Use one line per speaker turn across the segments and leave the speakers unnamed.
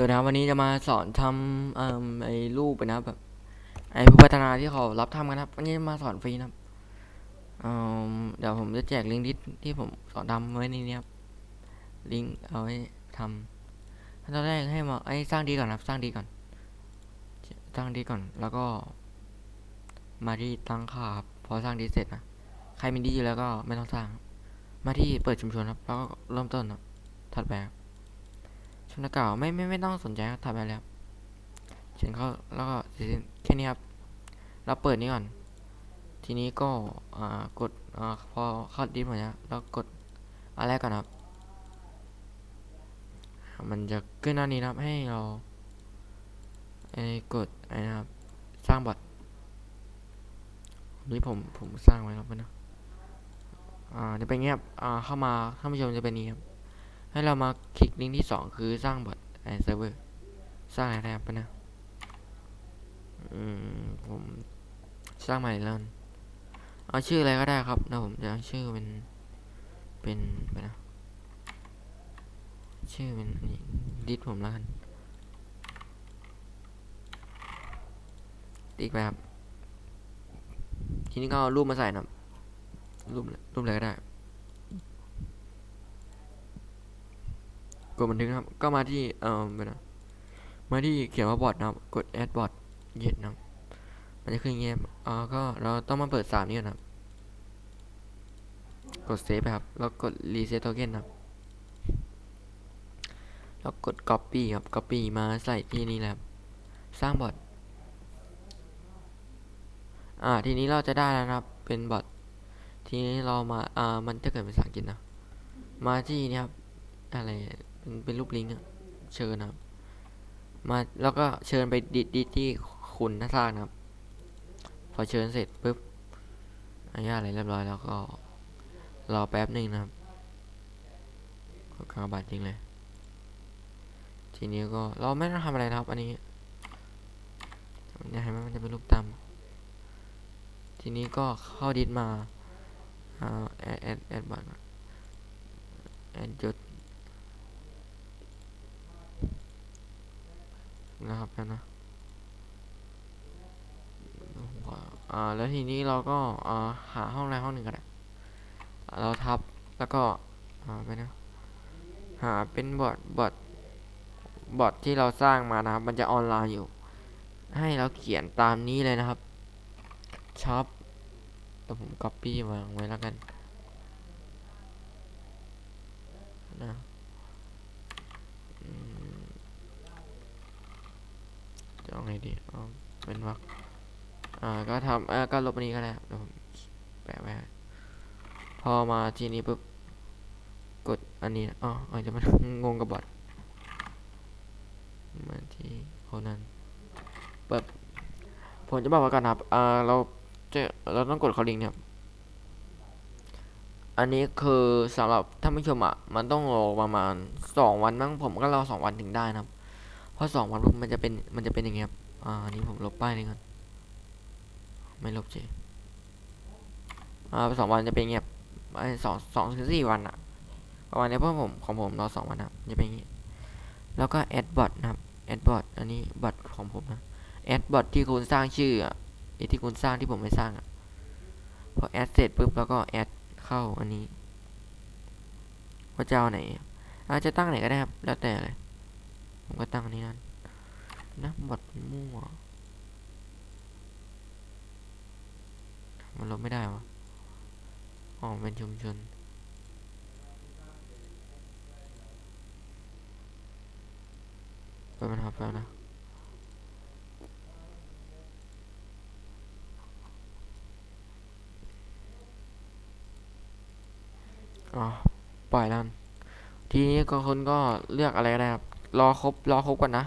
สวัสดีครับวันนี้จะมาสอนทำเอ่อไอ้รูปนะครับแบบไอ้ผู้พัฒนาที่เขารับทำกันครับวันนี้มาสอนฟรีนะครับเอ่อเดี๋ยวผมจะแจกลิงก์ที่ที่ผมสอนทำไว้ในนี้ครับลิงก์เอาไว้ทำขั้นตอนแรกให้มาไอ้สร้างดีก่อนครับ สร้างดีก่อน สร้างดีก่อน แล้วก็ มาที่ตั้งค่าครับพอสร้างดีเสร็จนะใครมีดีอยู่แล้วก็ไม่ต้องสร้าง มาที่เปิดชุมชนครับ แล้วก็เริ่มต้นครับถัดไปครับ นักกล่าวไม่ไม่ไม่ต้องสนใจครับทำไปแล้วเขียนเข้าแล้วก็แค่นี้ครับ เราเปิดนี้ก่อน ทีนี้ก็อ่ากดอ่าพอเข้าดิสหมดแล้วเรากดอะไรก่อนครับ มันจะขึ้นหน้านี้นะครับให้เราไอ้กดไอ้นะครับ สร้างบอทนี่ผมผมสร้างไว้แล้วนะอ่าจะเป็นเงี้ยครับอ่าเข้ามาท่านผู้ชมจะเป็นนี้ครับ ให้เรามาคลิกลิงก์ที่สองคือสร้างบอทไอเซิร์ฟเวอร์สร้างอะไรครับนะอืมผมสร้างใหม่แล้วกันเอาชื่ออะไรก็ได้ครับนะผมจะเอาชื่อเป็นเป็นไปนะชื่อเป็นนี่ดิสผมแล้วกันติ๊กไปครับทีนี้ก็เอารูปมาใส่นะรูปรูปอะไรก็ได้ กดบันทึกนะครับ ก็มาที่เอ่อไปนะมาที่เขียนว่าบอทนะครับ กด add bot เย็ดนะมันจะขึ้นเงี้ยอ่าก็เราต้องมาเปิดสามนี่ก่อนะครับ กด save ไปครับ แล้วกด reset token ครับ แล้วกด copy ครับ copy มาใส่ที่นี่แหละครับสร้างบอทอ่าทีนี้เราจะได้แล้วนะครับ เป็นบอททีนี้เรามาอ่ามันจะเกิดเป็นภาษาอังกฤษนะ มาที่นี่ครับอะไร เป็นรูปลิงก์อะเชิญครับ มาแล้วก็เชิญไปดิดที่คุณนะสร้างครับ พอเชิญเสร็จปุ๊บอนุญาตอะไรเรียบร้อยแล้วก็รอแป๊บหนึ่งนะครับก็กาบาทจริงเลย ทีนี้ก็เราไม่ต้องทำอะไรนะครับ อันนี้จะให้มันจะเป็นรูปตั้มทีนี้ก็เข้าดิสมาอ่าแอดแอดแอดบัตแอดจุด นะครับนะอ่าแล้วทีนี้เราก็อ่าหาห้องใดห้องหนึ่งก็ได้เราทับแล้วก็อ่าไปนะหาเป็นบอทบอทบอทที่เราสร้างมานะครับ มันจะออนไลน์อยู่ ให้เราเขียนตามนี้เลยนะครับช็อปแต่ผมก๊อปปี้วางไว้แล้วกัน นะอืม จะเอาไง ดีเอาเป็นวักอ่าก็ทำอ่าก็ลบอันนี้ก็ได้ครับเดี๋ยวผมแปะไว้พอมาทีนี้ปุ๊บกดอันนี้อ๋ออาจจะมันงงกับบอทมาที่คนนั้นเปิดผมจะบอกไว้ก่อนนะครับอ่าเราจะเราต้องกดเขาลิงเนี่ยอันนี้คือสำหรับท่านผู้ชมอะมันต้องรอประมาณสองวันมั้งผมก็รอสองวันถึงได้นะครับ เพราะสองวันมันจะเป็นมันจะเป็นอย่างเงี้ยครับ อ่านี้ผมลบป้ายนี้ก่อน ไม่ลบเจอ่าสองวันจะเป็นเงียบไอสองสองถึงสี่วันอะประมาณนี้เพราะผมของผมรอสองวันนะจะเป็นอย่างงี้ แล้วก็แอดบอทนะครับแอดบอทอันนี้บอทของผมนะแอดบอทที่คุณสร้างชื่ออะไอ้ที่คุณสร้างที่ผมไม่สร้างอะพอแอดเสร็จปุ๊บแล้วก็แอดเข้าอันนี้ว่าจะเอาไหนอาจจะตั้งไหนก็ได้ครับ แล้วแต่เลย ผมก็ตั้งอันนี้นั่น นะบอทมั่วมันลบไม่ได้วะอ๋อเป็นชุมชนไปมันทับแล้วนะอ๋อปล่อยแล้วทีนี้ก็คุณก็เลือกอะไรก็ได้ครับ รอครบ รอครบก่อนนะ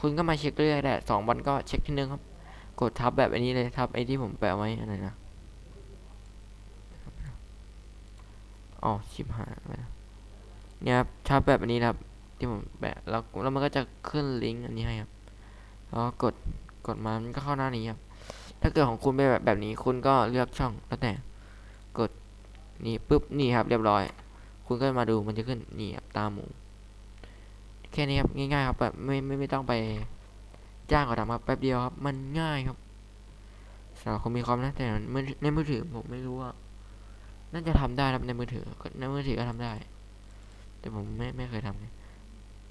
คุณก็มาเช็คเรื่อยๆได้สองวันก็เช็คทีนึงครับ กดทับแบบอันนี้เลยทับไอ้ที่ผมแปะไว้อะไรนะอ๋อชิบหายไปนะเนี่ยครับทับแบบอันนี้ครับ ที่ผมแปะแล้วแล้วมันก็จะขึ้นลิงก์อันนี้ให้ครับแล้วกดกดมามันก็เข้าหน้านี้ครับ ถ้าเกิดของคุณเป็นแบบแบบนี้คุณก็เลือกช่องแล้วแต่กดนี่ปุ๊บนี่ครับเรียบร้อย คุณก็มาดูมันจะขึ้นนี่ครับตามหมู ค่นี้ครับง่ายๆครับแบบไม่ไม่ไม่ต้องไปจ้างเขาทำครับแป๊บเดียวครับ มันง่ายครับสำหรับคนมีคอมนะแต่มือในมือถือผมไม่รู้ว่าน่าจะทำได้ครับในมือถือในมือถือก็ทำได้ แต่ผมไม่ไม่เคยทำไง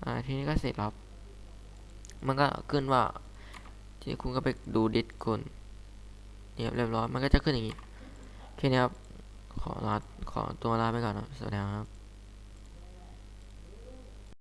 อ่าทีนี้ก็เสร็จครับ มันก็ขึ้นว่าที่คุณก็ไปดูดิสคุณเนี่ยเรียบร้อยมันก็จะขึ้นอย่างนี้แค่นี้ครับขอลาขอตัวลาไปก่อนครับสวัสดีครับ